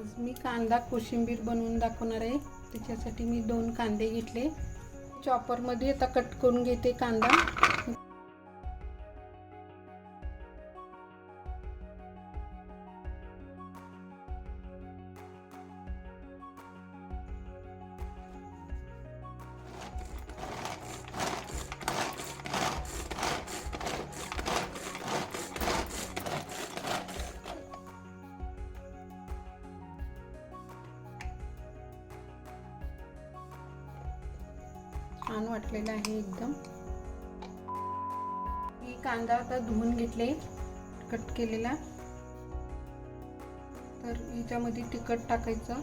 आज मी कांदा कोशिंबीर बनवून दाखवणार आहे. त्याच्यासाठी मी दोन कांदे घेतले. चॉपरमध्ये आता कट करून घेते कांदा. छान वाटलेलं आहे एकदम. मी कांदा आता धुवून घेतले कट केलेला. तर याच्यामध्ये तिखट टाकायचं.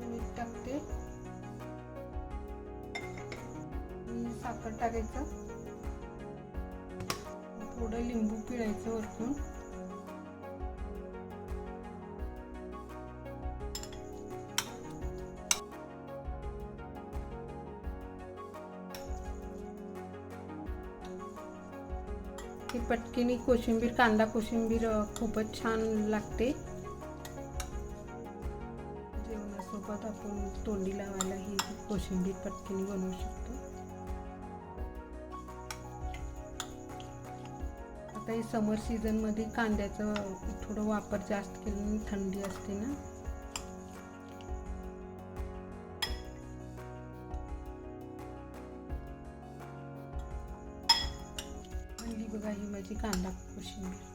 मीठ टाकते. साखर टाकायचं. थोडं लिंबू पिळायचं वरतून. ही पटकिनी कोशिंबीर कांदा कोशिंबीर खूपच छान लागते. जेवणासोबत आपण तोंडी लावायला ही कोशिंबीर पटकिनी बनवू शकतो. आता हे समर सीझनमध्ये कांद्याचं थोडं वापर जास्त केलं थंडी असते ना आणली बघा ही माझी कांदा कोशिंबीर.